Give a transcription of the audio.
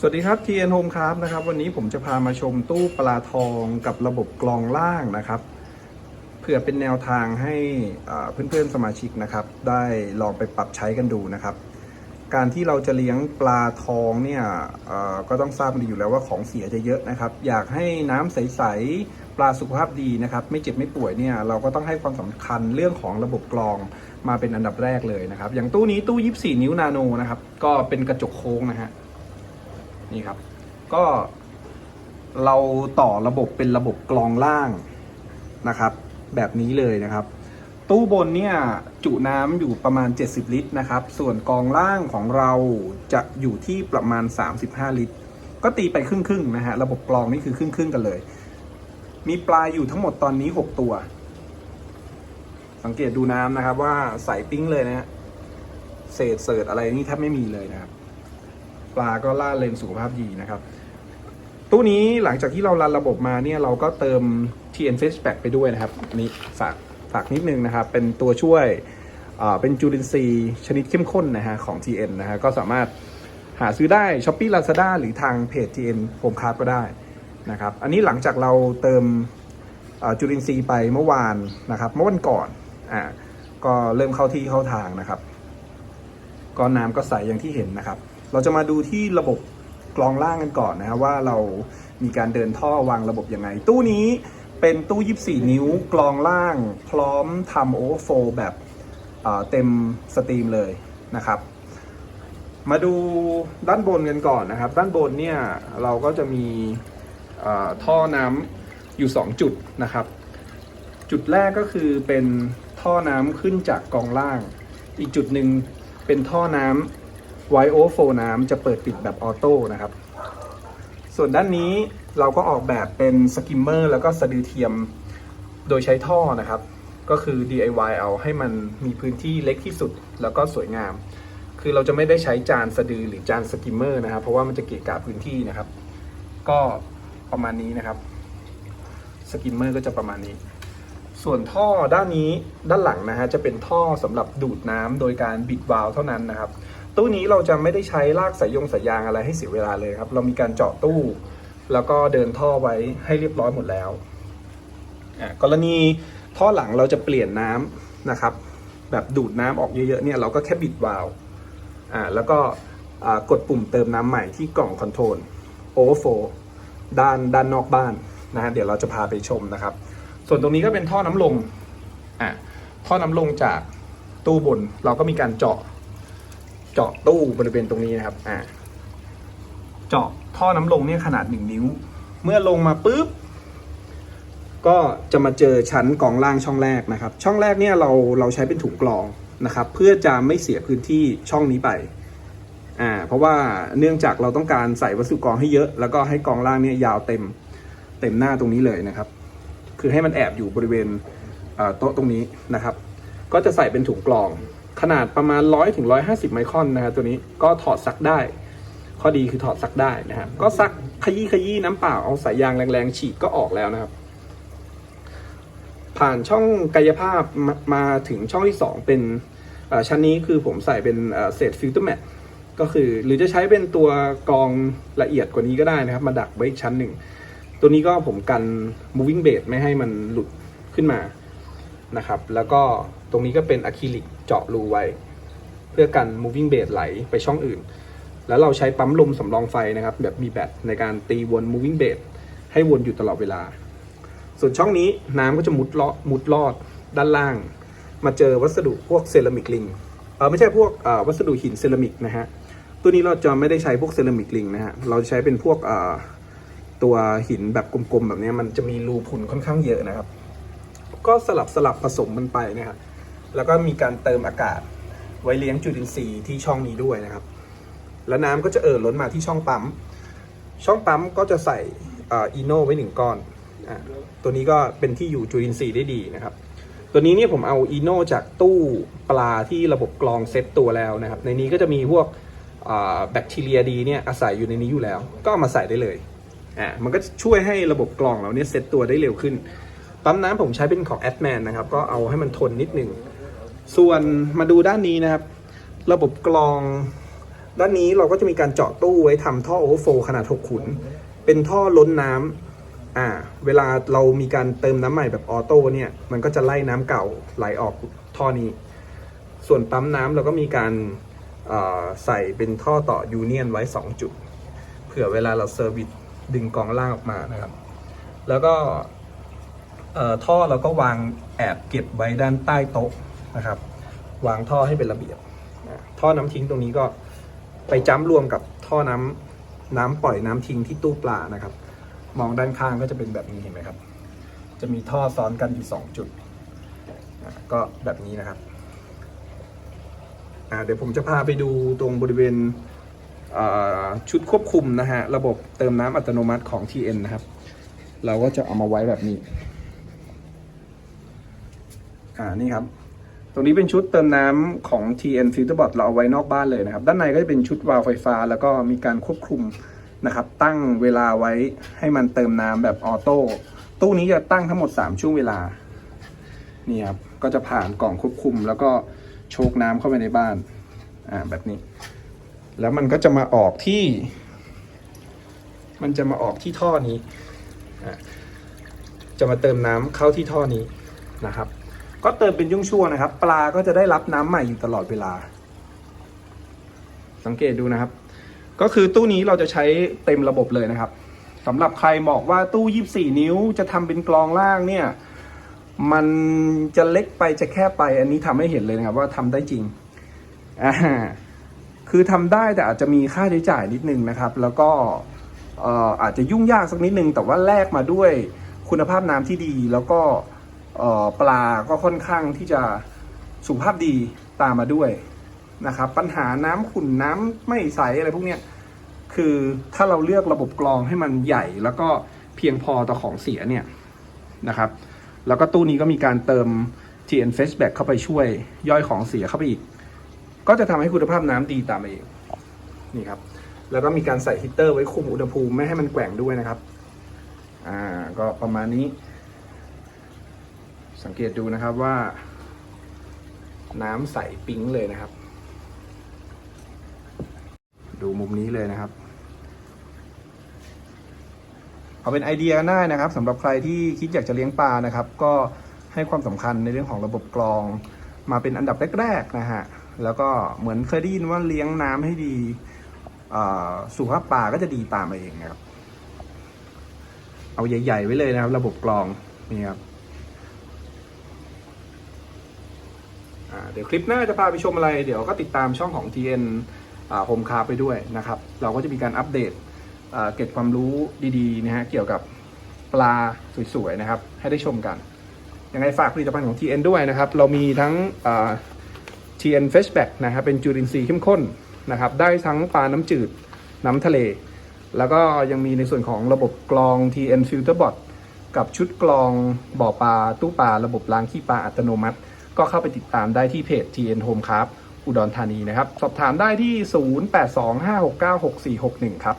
สวัสดีครับ TN Home ครับนะครับ วันนี้ผมจะพามาชมตู้ปลาทองกับระบบกรองล่างนะครับเพื่อเป็นแนวทางให้เพื่อนๆสมาชิกนะครับ ได้ลองไปปรับใช้กันดูนะครับ การที่เราจะเลี้ยงปลาทองเนี่ยก็ต้องทราบดีอยู่แล้วว่าของเสียจะเยอะนะครับ อยากให้น้ำใสๆปลาสุขภาพดีนะครับ ไม่เจ็บไม่ป่วยเนี่ยเราก็ต้องให้ความสำคัญเรื่องของระบบกรองมาเป็นอันดับแรกเลยนะครับ อย่างตู้นี้ตู้ 24 นิ้วนาโนนะครับก็เป็นกระจกโค้งนะฮะ นี่ครับ ก็เราต่อระบบเป็นระบบกรองล่างนะครับ แบบนี้เลยนะครับ ตู้บนเนี่ยจุน้ำอยู่ประมาณ 70 ลิตรนะครับ ส่วนกรองล่างของเราจะอยู่ที่ประมาณ 35 ลิตร ก็ตีไปครึ่งๆนะฮะระบบกรองนี่คือครึ่งๆกันเลย มีปลาอยู่ทั้งหมดตอนนี้ 6 ตัว สังเกตดูน้ำนะครับว่าใสปิ้งเลยนะฮะเศษเศษอะไรนี่แทบไม่มีเลยนะครับ ปลาก็ล่าเลนสุขภาพดีนะครับ ตู้นี้หลังจากที่เรารันระบบมาเนี่ยเราก็เติม TN Face Pack ไปด้วยนะครับนี่ฝากฝากนิดนึงนะครับ เป็นตัวช่วยเป็นจุลินทรีย์ชนิดเข้มข้นนะฮะของ TN นะฮะก็สามารถหาซื้อได้ s h อ p e e Lazada หรือทางเพจ TN Home Card ก็ได้นะครับ อันนี้หลังจากเราเติมจุลินทรีย์ไปเมื่อวานนะครับ เมื่อวันก่อนอ่าก็เริ่มเข้าที่เข้าทางนะครับก็น้ำก็ใสอย่างที่เห็นนะครับ เราจะมาดูที่ระบบกรองล่างกันก่อนนะครับว่าเรามีการเดินท่อวางระบบยังไง ตู้นี้เป็นตู้ 24 นิ้วกรองล่าง พร้อมทำโอเวอร์โฟลแบบเต็มสตรีมเลยนะครับ มาดูด้านบนกันก่อนนะครับ ด้านบนเนี่ยเราก็จะมีท่อน้ำอยู่ 2 จุดนะครับ จุดแรกก็คือเป็นท่อน้ำขึ้นจากกรองล่าง อีกจุดหนึ่งเป็นท่อน้ำ ไวโอโฟน้ำจะเปิดปิดแบบออโต้นะครับ ส่วนด้านนี้เราก็ออกแบบเป็นสกิมเมอร์แล้วก็สะดือเทียมโดยใช้ท่อนะครับ ก็คือ DIY เอาให้มันมีพื้นที่เล็กที่สุดแล้วก็สวยงาม คือเราจะไม่ได้ใช้จานสะดือหรือจานสกิมเมอร์นะครับ เพราะว่ามันจะเกะกะพื้นที่นะครับ ก็ประมาณนี้นะครับ สกิมเมอร์ก็จะประมาณนี้ ส่วนท่อด้านนี้ด้านหลังนะฮะจะเป็นท่อสำหรับดูดน้ำโดยการบิดวาล์วเท่านั้นนะครับ ตู้นี้เราจะไม่ได้ใช้ลากสายยงสายยางอะไรให้เสียเวลาเลยครับ เรามีการเจาะตู้ แล้วก็เดินท่อไว้ให้เรียบร้อยหมดแล้วกรณีท่อหลังเราจะเปลี่ยนน้ำนะครับ แบบดูดน้ำออกเยอะๆเนี่ยเราก็แค่บิดวาล์วอ่าแล้วก็กดปุ่มเติมน้ำใหม่ที่กล่องคอนโทรลโอเวอร์โฟด้านด้านนอกบ้านนะฮะเดี๋ยวเราจะพาไปชมนะครับ ส่วนตรงนี้ก็เป็นท่อน้ำลงอะท่อน้ำลงจากตู้บนเราก็มีการเจาะ เจาะตู้บริเวณตรงนี้นะครับอะเจาะท่อน้ำลงเนี่ยขนาดหนึ่งนิ้ว เมื่อลงมาปุ๊บก็จะมาเจอชั้นกองล่างช่องแรกนะครับ ช่องแรกเนี่ยเราเราใช้เป็นถุงกรองนะครับ เพื่อจะไม่เสียพื้นที่ช่องนี้ไปอ่าเพราะว่าเนื่องจากเราต้องการใส่วัสดุกรองให้เยอะ แล้วก็ให้กองล่างเนี่ยยาวเต็มเต็มหน้าตรงนี้เลยนะครับ คือให้มันแอบอยู่บริเวณโต๊ะตรงนี้นะครับ ก็จะใส่เป็นถุงกรอง ขนาดประมาณ 100ถึง150 ไมครอนนะครับตัวนี้ก็ถอดซักได้ ข้อดีคือถอดซักได้นะครับก็ซักขยี้ขยี้น้ำเปล่าเอาสายยางแรงๆ ฉีดก็ออกแล้วนะครับ ผ่านช่องกายภาพมามาถึงช่องที่ 2 เป็นชั้นนี้คือผมใส่เป็นเอ่อเศษฟิลเตอร์แมทก็คือหรือจะใช้เป็นตัวกรองละเอียดกว่านี้ก็ได้นะครับ มาดักไว้อีกชั้นหนึ่ง ตัวนี้ก็ผมกัน moving base ไม่ให้มันหลุดขึ้นมา นะครับ แล้วก็ตรงนี้ก็เป็นอะคริลิกเจาะรูไว้ เพื่อกัน moving base ไหลไปช่องอื่น แล้วเราใช้ปั๊มลมสำรองไฟนะครับ แบบมีแบตในการตีวน moving base ให้วนอยู่ตลอดเวลา ส่วนช่องนี้น้ำก็จะมุดลาะมุดลอดด้านล่าง มาเจอวัสดุพวกเซรามิกลิงเออไม่ใช่พวกวัสดุหินเซรามิกนะฮะตัวนี้เราจะไม่ได้ใช้พวกเซรามิกลิงนะฮะเราจะใช้เป็นพวกตัวหินแบบกลมๆแบบนี้มันจะมีรูพุนค่อนข้างเยอะนะครับ ก็สลับสลับผสมมันไปนะครับแล้วก็มีการเติมอากาศไว้เลี้ยงจุลินทรีย์ที่ช่องนี้ด้วยนะครับ แล้วน้ำก็จะเอ่อล้นมาที่ช่องปั๊ม ช่องปั๊มก็จะใส่อีโน่ไว้หนึ่งก้อนอตัวนี้ก็เป็นที่อยู่จุลินทรีย์ได้ดีนะครับ ตัวนี้เนี่ยผมเอาอีโน่จากตู้ปลาที่ระบบกรองเซตตัวแล้วนะครับ ในนี้ก็จะมีพวกแบคทีเรียดีเนี่ยอาศัยอยู่ในนี้อยู่แล้ว ก็ามาใส่ได้เลยอ่ามันก็ช่วยให้ระบบกรองเราเนี่ยเซตตัวได้เร็วขึ้น ปั๊มน้ำผมใช้เป็นของ a d m a n นะครับ ก็เอาให้มันทนนิดหนึ่ง ส่วนมาดูด้านนี้นะครับ ระบบกรอง ด้านนี้เราก็จะมีการเจาะตู้ไว้ทำท่อโอเวอร์โฟลขนาด 6 ขุน เป็นท่อล้นน้ำอ่า เวลาเรามีการเติมน้ำใหม่แบบออโต้เนี่ย มันก็จะไล่น้ำเก่าไหลออกท่อนี้ ส่วนปั๊มน้ำเราก็มีการใส่เป็นท่อต่อยูเนียนไว้ 2 จุด เผื่อเวลาเราเซอร์วิสดึงกองล่างออกมานะครับ แล้วก็ ท่อเราก็วางแอบเก็บไว้ด้านใต้โต๊ะนะครับ วางท่อให้เป็นระเบียบ ท่อน้ำทิ้งตรงนี้ก็ไปจ้ำรวมกับท่อน้ำน้ำปล่อยน้ำทิ้งที่ตู้ปลานะครับ มองด้านข้างก็จะเป็นแบบนี้เห็นไหมครับ จะมีท่อซ้อนกันอยู่สองจุด ก็แบบนี้นะครับเดี๋ยวผมจะพาไปดูตรงบริเวณชุดควบคุมนะฮะ ระบบเติมน้ำอัตโนมัติของ TN นะครับ เราก็จะเอามาไว้แบบนี้ อ่านี่ครับ ตรงนี้เป็นชุดเติมน้ำของ TN Filterbot เราเอาไว้นอกบ้านเลยนะครับ ด้านในก็จะเป็นชุดวาล์วไฟฟ้า แล้วก็มีการควบคุมนะครับ ตั้งเวลาไว้ให้มันเติมน้ำแบบออโต้ตู้นี้จะตั้งทั้งหมด 3 ช่วงเวลานี่ครับก็จะผ่านกล่องควบคุม แล้วก็โชกน้ำเข้าไปในบ้านอ่าแบบนี้ แล้วมันก็จะมาออกที่ มันจะมาออกที่ท่อนี้อ่าจะมาเติมน้ำเข้าที่ท่อนี้นะครับ ก็เติมเป็นช่วงนะครับ ปลาก็จะได้รับน้ำใหม่อยู่ตลอดเวลา สังเกตดูนะครับ ก็คือตู้นี้เราจะใช้เต็มระบบเลยนะครับสำหรับใครบอกว่าตู้ 24 นิ้วจะทำเป็นกรองล่างเนี่ย มันจะเล็กไปจะแค่ไป อันนี้ทำให้เห็นเลยนะครับ ว่าทำได้จริงอ่าคือทำได้แต่อาจจะมีค่าใช้จ่ายนิดนึงนะครับ แล้วก็เอ่อาจจะยุ่งยากสักนิดนึง แต่ว่าแลกมาด้วยคุณภาพน้ำที่ดีแล้วก็ ปลาก็ค่อนข้างที่จะสุขภาพดีตามมาด้วยนะครับ ปัญหาน้ำขุ่นน้ำไม่ใสอะไรพวกเนี้ยคือถ้าเราเลือกระบบกรองให้มันใหญ่ แล้วก็เพียงพอต่อของเสียเนี่ยนะครับ แล้วก็ตู้นี้ก็มีการเติม TN f a c e b a c k เข้าไปช่วยย่อยของเสียเข้าไปอีก ก็จะทำให้คุณภาพน้ำดีตามมาเองนี่ครับ แล้วก็มีการใส่ฮีตเตอร์ไว้คุมอุณหภูมิไม่ให้มันแกว่งด้วยนะครับ อ่า ก็ประมาณนี้ สังเกตดูนะครับว่า น้ำใสปิ๊งเลยนะครับ ดูมุมนี้เลยนะครับ เอาเป็นไอเดียได้นะครับสำหรับใครที่คิดอยากจะเลี้ยงปลานะครับ ก็ให้ความสำคัญในเรื่องของระบบกรอง มาเป็นอันดับแรกๆนะฮะแล้วก็เหมือนเคยได้ยินว่าเลี้ยงน้ำให้ดีสุขภาพปลาก็จะดีตามมาเองนะครับ เอาใหญ่ ๆ ไว้เลยนะครับ ระบบกรองนี่ครับอ่า เดี๋ยวคลิปหน้าจะพาไปชมอะไร เดี๋ยวก็ติดตามช่องของ TN โฮมคาร์ไปด้วยนะครับ เราก็จะมีการอัปเดตเก็บความรู้ดีๆนะฮะเกี่ยวกับปลาสวยๆนะครับ ให้ได้ชมกัน ยังไงฝากผลิตภัณฑ์ของ TN ด้วยนะครับ เรามีทั้งอ่า TN Freshback นะครับเป็นจุลินทรีย์เข้มข้นนะครับ ได้ทั้งปลาน้ำจืดน้ำทะเล แล้วก็ยังมีในส่วนของระบบกรอง TN Filterbot กับชุดกรองบ่อปลาตู้ปลาระบบล้างขี้ปลาอัตโนมัติ ก็เข้าไปติดตามได้ที่เพจ TN Home ครับอุดรธานีนะครับ สอบถามได้ที่ 0825696461 ครับ